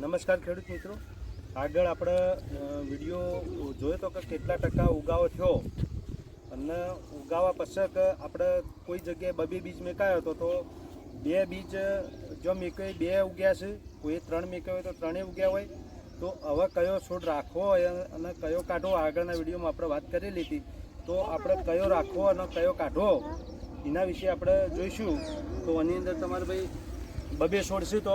નમસ્કાર ખેડૂત મિત્રો. આગળ આપણે વીડિયો જોયો તો કે કેટલા ટકા ઉગાવો થયો. અને ઉગાવા પછી આપણે કોઈ જગ્યાએ બબે બીજ મેકાયો હતો તો બે બીજ જો મેકાય, બે ઉગ્યા છે. કોઈ ત્રણ મેકાયો તો ત્રણેય ઉગ્યા હોય. તો હવે કયો છોડ રાખવો હોય અને કયો કાઢવો, આગળના વિડીયોમાં આપણે વાત કરી લીધી. તો આપણે કયો રાખવો અને કયો કાઢવો એના વિશે આપણે જોઈશું. તો આની અંદર તમારે ભાઈ બબે છોડ છે તો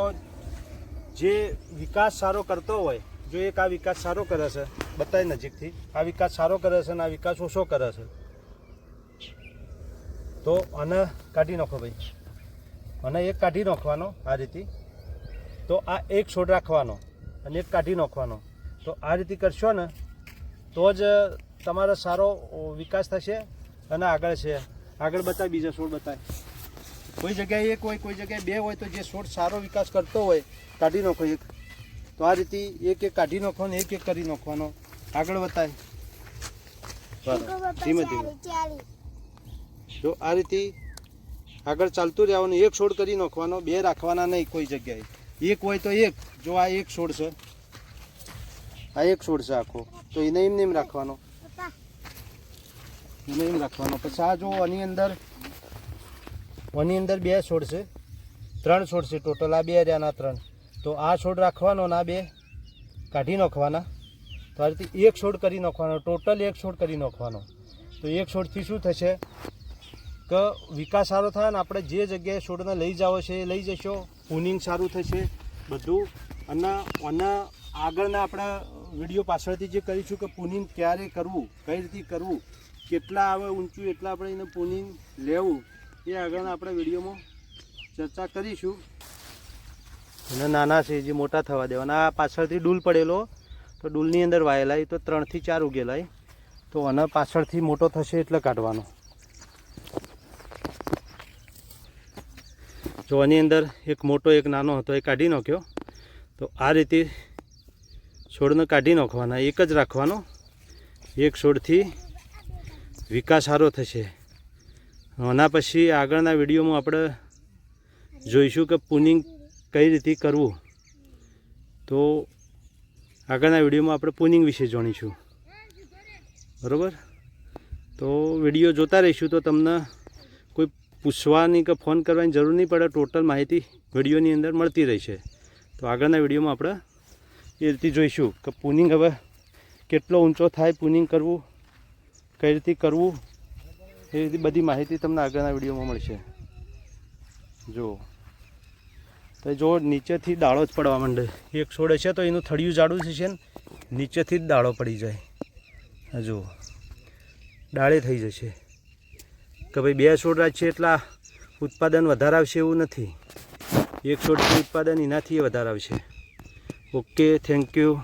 જે વિકાસ સારો કરતો હોય, જો એક આ વિકાસ સારો કરે છે, બતાય નજીકથી, આ વિકાસ સારો કરે છે અને આ વિકાસ ઓછો કરે છે. તો આને કાઢી નાખો ભાઈ. અને એક કાઢી નાખવાનો આ રીતે. તો આ એક છોડ રાખવાનો અને એક કાઢી નાખવાનો. તો આ રીતે કરશો ને, તો જ તમારો સારો વિકાસ થશે અને આગળ છે. આગળ બતાય, બીજા છોડ બતાય. કોઈ જગ્યાએ એક હોય કોઈ જગ્યાએ બે હોય તો જે છોડ સારો વિકાસ કરતો હોય કાઢી નાખો એક. તો આ રીતે એક એક કાઢી નાખવાનો એક એક કરી નાખવાનો. આગળ વતાય બરાબર ધીમે ધીમે. જો આ રીતે આગળ ચાલતું રહેવાનું એક છોડ કરી નાખવાનો બે રાખવાના નહીં કોઈ જગ્યાએ. એક હોય તો એક. જો આ એક છોડ છે. આ એક છોડ છે આખો. તો એને એમને એમ રાખવાનો. એને એમ રાખવાનો. પછી આ જો આની અંદર આની અંદર બે છોડ છે. ત્રણ છોડ છે ટોટલ, આ બે રહ્યા ત્રણ. તો આ છોડ રાખવાનો ને બે કાઢી નાખવાના. તો આ રીતે એક છોડ કરી નાખવાનો, ટોટલ એક છોડ કરી નાખવાનો. તો એક છોડથી શું થશે કે વિકાસ સારો થાય ને આપણે જે જગ્યાએ છોડને લઈ જાઓ છે એ લઈ જશો, પુનિંગ સારું થશે બધું. અને આના આગળના આપણા વીડિયો પાછળથી જે કરીશું કે પુનિંગ ક્યારે કરવું, કઈ રીતે કરવું, કેટલા આવે ઊંચું, એટલા આપણે એને પુનિંગ લેવું. એ આગળના આપણે વિડીયોમાં ચર્ચા કરીશું. અને નાના છે, જે મોટા થવા દેવાના. આ પાછળથી ડૂલ પડેલો, તો ડૂલની અંદર વાયેલા તો ત્રણથી ચાર ઉગેલા તો આના પાછળથી મોટો થશે એટલે કાઢવાનો. જો આની અંદર એક મોટો, એક નાનો હતો, એ કાઢી નાખ્યો. તો આ રીતે છોડને કાઢી નાખવાના. એક જ રાખવાનો. એક છોડથી વિકાસ સારો થશે. આના પછી આગળના વિડીયોમાં આપણે જોઈશું કે પુનિંગ કઈ રીતે કરવું. તો આગળના વિડીયોમાં આપણે પુનિંગ વિશે જાણીશું. બરાબર? તો વીડિયો જોતા રહીશું તો તમને કોઈ પૂછવાની કે ફોન કરવાની જરૂર નહીં પડે, ટોટલ માહિતી વિડીયોની અંદર મળતી રહેશે. તો આગળના વિડીયોમાં આપણે એ રીતે જોઈશું કે પુનિંગ હવે કેટલો ઊંચો થાય, પુનિંગ કરવું, કઈ રીતે કરવું એ બધી માહિતી તમને આગળના વિડીયોમાં મળશે. જો તો જો નીચેથી દાળો જ પડવા માંડે. એક છોડ છે તો એનું થળિયું જાડું છે ને? નીચેથી જ દાળો પડી જાય. જુઓ. ડાળે થઈ જશે. કે ભાઈ બે છોડ રાખીએ એટલા ઉત્પાદન વધારે આવશે એવું નથી. એક છોડથી ઉત્પાદન એનાથી વધારે આવશે ઓકે, થેન્ક યુ.